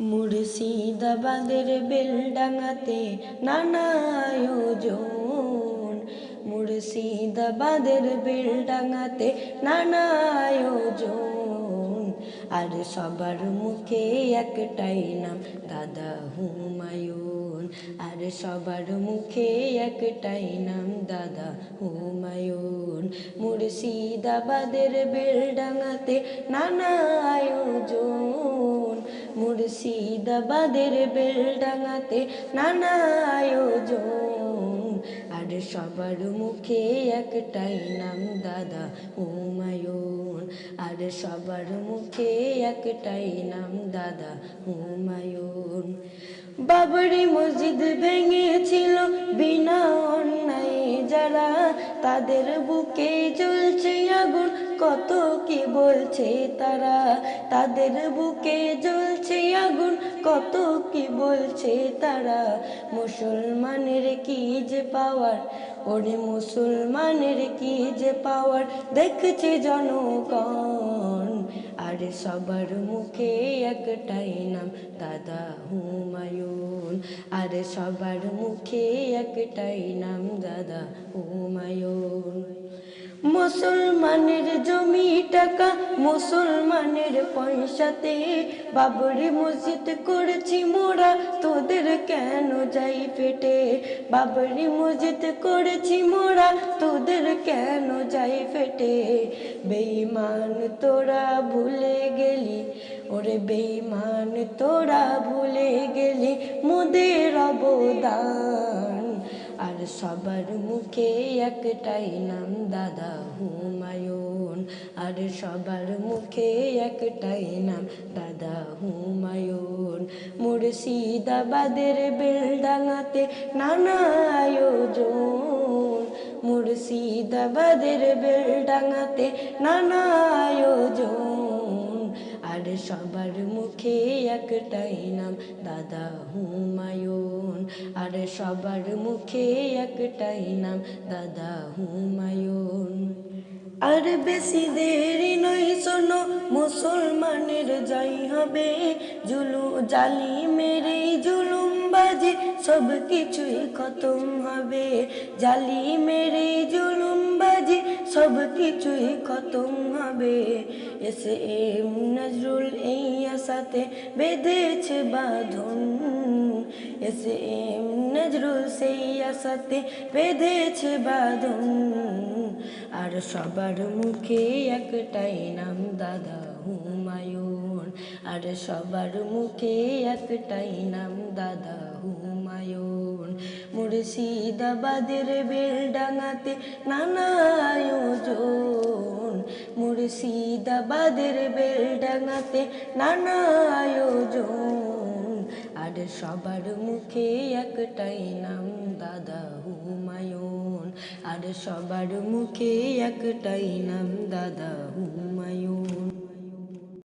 মুর্শিদাবাদের বেলডাঙাতে নানা আয়োজন। মুর্শিদাবাদের বেলডাঙাতে নানা আয়োজন। আর সবার মুখে একটাই নাম, দাদা হুমায়ুন। আর সবার মুখে একটাই নাম, দাদা হুমায়ুন। মুর্শিদাবাদের বেলডাঙাতে নানা আয়োজন। মুর্শিদাবাদের বেলডাঙাতে নানা আয়োজন। আর সবার মুখে একটাই নাম, দাদা হুমায়ুন। আর সবার মুখে একটাই নাম, দাদা হুমায়ুন। বাবরি মসজিদ ভেঙেছিল, বিনা অন্যায় যারা তাদের বুকে জ্বলছে আগুন, কত কি বলছে তারা? তাদের বুকে জ্বলছে আগুন, কত কি বলছে তারা? মুসলমানের কি যে পাওয়ার ওরে মুসলমানের কি যে পাওয়ার দেখছে জনগণ। আর সবার মুখে একটাই নাম, দাদা হুমায়ুন। আর সবার মুখে একটাই নাম, দাদা হুমায়ুন। মুসলমানের জমি টাকা, মুসলমানের পয়সাতে বাবরি মসজিদ করেছি মোরা তোদের কেন যাই ফেটে বাবরি মসজিদ করেছি মোরা কেন যাই ফেটে? বেঈমান তোরা ভুলে গেলি। ওরে বেঈমান তোরা ভুলে গেলি। মোদের অবদান। আর সবার মুখে একটাই নাম, দাদা হুমায়ুন। আর সবার মুখে একটাই নাম, দাদা হুমায়ুন। মুর্শিদাবাদের বেলডাঙাতে নানা আয়োজন। মুর্শিদাবাদের বেলডাঙাতে নানা আয়োজন। আর সবার মুখে একটাই নাম, দাদা হুমায়ুন। আর সবার মুখে একটাই নাম, দাদা হুমায়ুন। আর বেশি দেরি নই শোনো, মুসলমানের যাই হবে। জুলু জালি মেরে জুলুম বাজে সব কিছুই খতম হবে। জালি মেরে জুলুম বাজে সব কিছুই খতম হবে। এসে এম নজরুল এই আশাতে বেঁধেছে বাঁধন। এসে এম নজরুল সেই আশাতে বেঁধেছে বাঁধন। আর সবার মুখে একটাই নাম, দাদা হুমায়ুন। আর সবার মুখে একটাই নাম, দাদা হুমায়ুন। মুর্শিদাবাদের বেলডাঙাতে নানা আয়োজন। মুর্শিদাবাদের বেলডাঙাতে নানা আয়োজন। আর সবার মুখে একটাই নাম, দাদা হুমায়ুন। আর সবার মুখে একটাই নাম দাদা হুমায়ুন।